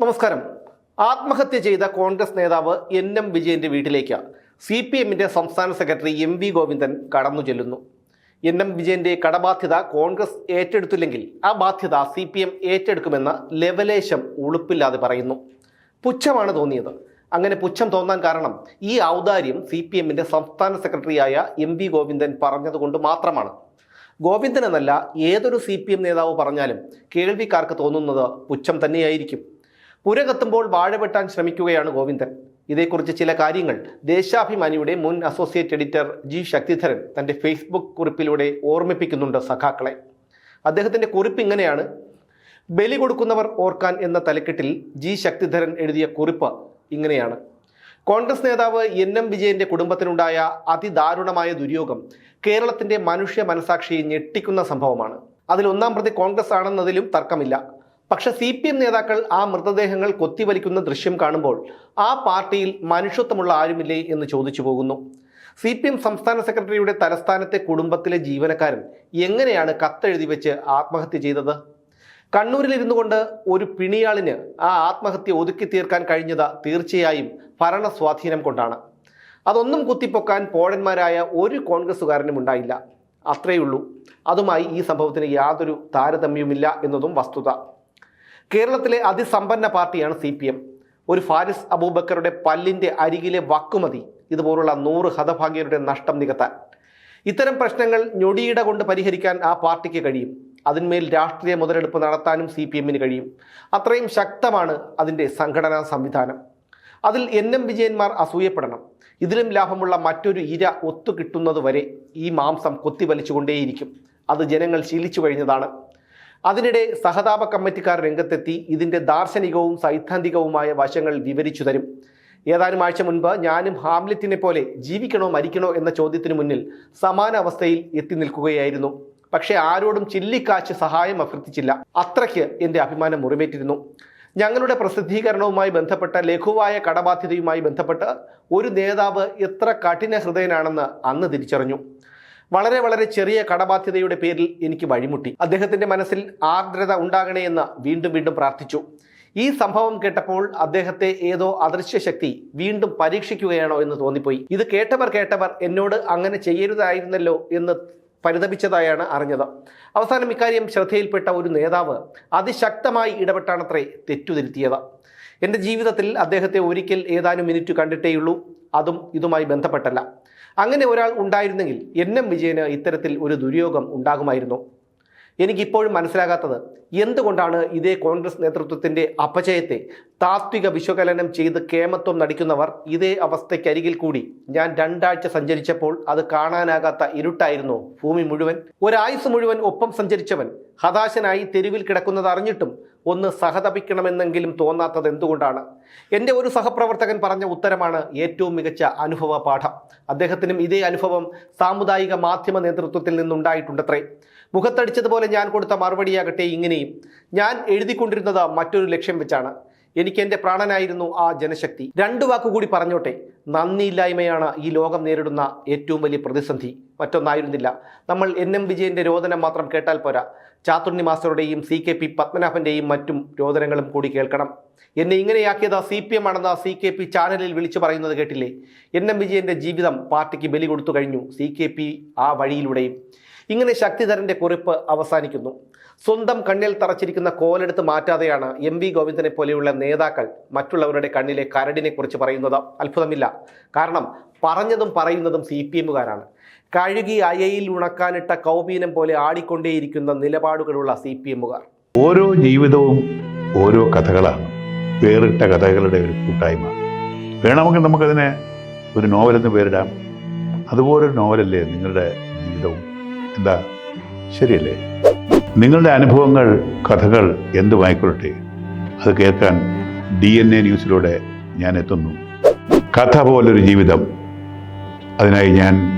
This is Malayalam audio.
നമസ്കാരം. ആത്മഹത്യ ചെയ്ത കോൺഗ്രസ് നേതാവ് എൻ എം വിജയന്റെ വീട്ടിലേക്ക് സി പി എമ്മിന്റെ സംസ്ഥാന സെക്രട്ടറി എം വി ഗോവിന്ദൻ കടന്നു ചെല്ലുന്നു. എൻ എം വിജയന്റെ കടബാധ്യത കോൺഗ്രസ് ഏറ്റെടുത്തില്ലെങ്കിൽ ആ ബാധ്യത സി പി എം ഏറ്റെടുക്കുമെന്ന് ലെവലേശം ഉളുപ്പില്ലാതെ പറയുന്നു. പുച്ഛമാണ് തോന്നിയത്. അങ്ങനെ പുച്ഛം തോന്നാൻ കാരണം ഈ ഔദാര്യം സി പി എമ്മിന്റെ സംസ്ഥാന സെക്രട്ടറിയായ എം വി ഗോവിന്ദൻ പറഞ്ഞതുകൊണ്ട് മാത്രമാണ്. ഗോവിന്ദൻ എന്നല്ല ഏതൊരു സി പി എം നേതാവ് പറഞ്ഞാലും കേൾവിക്കാർക്ക് തോന്നുന്നത് പുച്ഛം തന്നെയായിരിക്കും. പുര കത്തുമ്പോൾ വാഴ വെട്ടാൻ ശ്രമിക്കുകയാണ് ഗോവിന്ദൻ. ഇതേക്കുറിച്ച് ചില കാര്യങ്ങൾ ദേശാഭിമാനിയുടെ മുൻ അസോസിയേറ്റ് എഡിറ്റർ ജി ശക്തിധരൻ തന്റെ ഫേസ്ബുക്ക് കുറിപ്പിലൂടെ ഓർമ്മിപ്പിക്കുന്നുണ്ട് സഖാക്കളെ. അദ്ദേഹത്തിന്റെ കുറിപ്പ് ഇങ്ങനെയാണ്. ബലി കൊടുക്കുന്നവർ ഓർക്കാൻ എന്ന തലക്കെട്ടിൽ ജി ശക്തിധരൻ എഴുതിയ കുറിപ്പ് ഇങ്ങനെയാണ്. കോൺഗ്രസ് നേതാവ് എൻ എം വിജയന്റെ കുടുംബത്തിനുണ്ടായ അതിദാരുണമായ ദുര്യോഗം കേരളത്തിന്റെ മനുഷ്യ മനസാക്ഷിയെ ഞെട്ടിക്കുന്ന സംഭവമാണ്. അതിൽ ഒന്നാം പ്രതി കോൺഗ്രസ് ആണെന്നതിലും തർക്കമില്ല. പക്ഷെ സി പി എം നേതാക്കൾ ആ മൃതദേഹങ്ങൾ കൊത്തിവലിക്കുന്ന ദൃശ്യം കാണുമ്പോൾ ആ പാർട്ടിയിൽ മനുഷ്യത്വമുള്ള ആരുമില്ലേ എന്ന് ചോദിച്ചു പോകുന്നു. സി പി എം സംസ്ഥാന സെക്രട്ടറിയുടെ തലസ്ഥാനത്തെ കുടുംബത്തിലെ ജീവനക്കാരൻ എങ്ങനെയാണ് കത്തെഴുതി വെച്ച് ആത്മഹത്യ ചെയ്തത്? കണ്ണൂരിലിരുന്നു കൊണ്ട് ഒരു പിണിയാളിന് ആ ആത്മഹത്യ ഒതുക്കി തീർക്കാൻ കഴിഞ്ഞത് തീർച്ചയായും ഭരണ സ്വാധീനം കൊണ്ടാണ്. അതൊന്നും കുത്തിപ്പൊക്കാൻ പോഴന്മാരായ ഒരു കോൺഗ്രസ്സുകാരനും ഉണ്ടായില്ല. അത്രയുള്ളൂ. അതുമായി ഈ സംഭവത്തിന് യാതൊരു താരതമ്യവുമില്ല എന്നതും വസ്തുത. കേരളത്തിലെ അതിസമ്പന്ന പാർട്ടിയാണ് സി പി എം. ഒരു ഫാരിസ് അബൂബക്കറുടെ പല്ലിന്റെ അരികിലെ വക്കുമതി ഇതുപോലുള്ള നൂറ് ഹതഭാഗ്യരുടെ നഷ്ടം നികത്താൻ. ഇത്തരം പ്രശ്നങ്ങൾ ഞൊടിയിട കൊണ്ട് പരിഹരിക്കാൻ ആ പാർട്ടിക്ക് കഴിയും. അതിന്മേൽ രാഷ്ട്രീയ മുതലെടുപ്പ് നടത്താനും സി പി എമ്മിന് കഴിയും. അത്രയും ശക്തമാണ് അതിന്റെ സംഘടനാ സംവിധാനം. അതിൽ എൻ എം വിജയന്മാർ അസൂയപ്പെടണം. ഇതിലും ലാഭമുള്ള മറ്റൊരു ഇര ഒത്തുകിട്ടുന്നതുവരെ ഈ മാംസം കൊത്തിവലിച്ചുകൊണ്ടേയിരിക്കും. അത് ജനങ്ങൾ ശീലിച്ചു കഴിഞ്ഞതാണ്. അതിനിടെ സഹതാപ കമ്മിറ്റിക്കാർ രംഗത്തെത്തി ഇതിന്റെ ദാർശനികവും സൈദ്ധാന്തികവുമായ വശങ്ങൾ വിവരിച്ചു തരും. ഏതാനും ആഴ്ച മുൻപ് ഞാനും ഹാംലെറ്റിനെ പോലെ ജീവിക്കണോ മരിക്കണോ എന്ന ചോദ്യത്തിന് മുന്നിൽ സമാന അവസ്ഥയിൽ എത്തി നിൽക്കുകയായിരുന്നു. പക്ഷേ ആരോടും ചില്ലിക്കാച്ച് സഹായം അഭ്യർത്ഥിച്ചില്ല. അത്രയ്ക്ക് എന്റെ അഭിമാനം മുറിവേറ്റിരുന്നു. ഞങ്ങളുടെ പ്രസിദ്ധീകരണവുമായി ബന്ധപ്പെട്ട ലഘുവായ കടബാധ്യതയുമായി ബന്ധപ്പെട്ട് ഒരു നേതാവ് എത്ര കഠിന ഹൃദയനാണെന്ന് അന്ന് തിരിച്ചറിഞ്ഞു. വളരെ വളരെ ചെറിയ കടബാധ്യതയുടെ പേരിൽ എനിക്ക് വഴിമുട്ടി. അദ്ദേഹത്തിന്റെ മനസ്സിൽ ആർദ്രത ഉണ്ടാകണേ എന്ന് വീണ്ടും വീണ്ടും പ്രാർത്ഥിച്ചു. ഈ സംഭവം കേട്ടപ്പോൾ അദ്ദേഹത്തെ ഏതോ അദൃശ്യ ശക്തി വീണ്ടും പരീക്ഷിക്കുകയാണോ എന്ന് തോന്നിപ്പോയി. ഇത് കേട്ടവർ കേട്ടവർ എന്നോട് അങ്ങനെ ചെയ്യരുതായിരുന്നല്ലോ എന്ന് പരിതപിച്ചതായാണ് അറിഞ്ഞത്. അവസാനം ഇക്കാര്യം ശ്രദ്ധയിൽപ്പെട്ട ഒരു നേതാവ് അതിശക്തമായി ഇടപെട്ടാണത്രേ തെറ്റുതിരുത്തിയത്. എന്റെ ജീവിതത്തിൽ അദ്ദേഹത്തെ ഒരിക്കൽ ഏതാനും മിനിറ്റ് കണ്ടിട്ടേയുള്ളൂ. അതും ഇതുമായി ബന്ധപ്പെട്ടല്ല. അങ്ങനെ ഒരാൾ ഉണ്ടായിരുന്നെങ്കിൽ എൻ എം വിജയന് ഇത്തരത്തിൽ ഒരു ദുര്യോഗം ഉണ്ടാകുമായിരുന്നു. എനിക്കിപ്പോഴും മനസ്സിലാകാത്തത് എന്തുകൊണ്ടാണ് ഇതേ കോൺഗ്രസ് നേതൃത്വത്തിന്റെ അപജയത്തെ താത്വിക വിശ്വകലനം ചെയ്ത് കേമത്വം നടിക്കുന്നവർ ഇതേ അവസ്ഥയ്ക്കരികിൽ കൂടി? ഞാൻ രണ്ടാഴ്ച സഞ്ചരിച്ചപ്പോൾ അത് കാണാനാകാത്ത ഇരുട്ടായിരുന്നു ഭൂമി മുഴുവൻ. ഒരായുസ് മുഴുവൻ ഒപ്പം സഞ്ചരിച്ചവൻ ഹതാശനായി തെരുവിൽ കിടക്കുന്നത് അറിഞ്ഞിട്ടും ഒന്ന് സഹതപിക്കണമെന്നെങ്കിലും തോന്നാത്തത് എന്തുകൊണ്ടാണ്? എന്റെ ഒരു സഹപ്രവർത്തകൻ പറഞ്ഞ ഉത്തരമാണ് ഏറ്റവും മികച്ച അനുഭവ പാഠം. അദ്ദേഹത്തിനും ഇതേ അനുഭവം സാമുദായിക മാധ്യമ നേതൃത്വത്തിൽ നിന്നുണ്ടായിട്ടുണ്ടത്രേ. മുഖത്തടിച്ചതുപോലെ ഞാൻ കൊടുത്ത മറുപടിയാകട്ടെ ഇങ്ങനെയും. ഞാൻ എഴുതിക്കൊണ്ടിരുന്നത് മറ്റൊരു ലക്ഷ്യം വെച്ചാണ്. എനിക്ക് എന്റെ പ്രാണനായിരുന്നു ആ ജനശക്തി. രണ്ടു വാക്കുകൂടി പറഞ്ഞോട്ടെ. നന്ദിയില്ലായ്മയാണ് ഈ ലോകം നേരിടുന്ന ഏറ്റവും വലിയ പ്രതിസന്ധി. മറ്റൊന്നായിരുന്നില്ല. നമ്മൾ എൻ എം വിജയന്റെ രോദനം മാത്രം കേട്ടാൽ പോരാ. ചാത്തുണ്ണി മാസ്റ്ററുടെയും സി കെ പി പത്മനാഭന്റെയും മറ്റും രോദനങ്ങളും കൂടി കേൾക്കണം. എന്നെ ഇങ്ങനെയാക്കിയത് സി പി എം ആണെന്ന് സി കെ പി ചാനലിൽ വിളിച്ചു പറയുന്നത് കേട്ടില്ലേ? എൻ എം വിജയന്റെ ജീവിതം പാർട്ടിക്ക് ബലി കൊടുത്തു കഴിഞ്ഞു സി കെ പി ആ വഴിയിലൂടെയും. ഇങ്ങനെ ശക്തിധരന്റെ കുറിപ്പ് അവസാനിക്കുന്നു. സ്വന്തം കണ്ണിൽ തറച്ചിരിക്കുന്ന കോലെടുത്ത് മാറ്റാതെയാണ് എം വി ഗോവിന്ദനെ പോലെയുള്ള നേതാക്കൾ മറ്റുള്ളവരുടെ കണ്ണിലെ കരടിനെക്കുറിച്ച് പറയുന്നത് അത്ഭുതമില്ല. കാരണം പറഞ്ഞതും പറയുന്നതും സി പി എമ്മുകാരാണ്. കഴുകി അയയിൽ ഉണക്കാനിട്ട കൗപീനം പോലെ ആടിക്കൊണ്ടേയിരിക്കുന്ന നിലപാടുകളുള്ള സി പി എമ്മുകാർ. ഓരോ ജീവിതവും ഓരോ കഥകളാണ്. വേറിട്ട കഥകളുടെ ഒരു കൂട്ടായ്മ. വേണമെങ്കിൽ നമുക്കതിനെ ഒരു നോവലെന്ന് പേരിടാം. അതുപോലൊരു നോവലല്ലേ നിങ്ങളുടെ ജീവിതവും? എന്താ? ശരിയല്ലേ? നിങ്ങളുടെ അനുഭവങ്ങൾ കഥകൾ എന്തുമായിക്കൊള്ളട്ടെ അത് കേൾക്കാൻ ഡി എൻ എ ന്യൂസിലൂടെ ഞാൻ എത്തുന്നു. കഥ പോലൊരു ജീവിതം. അതിനായി ഞാൻ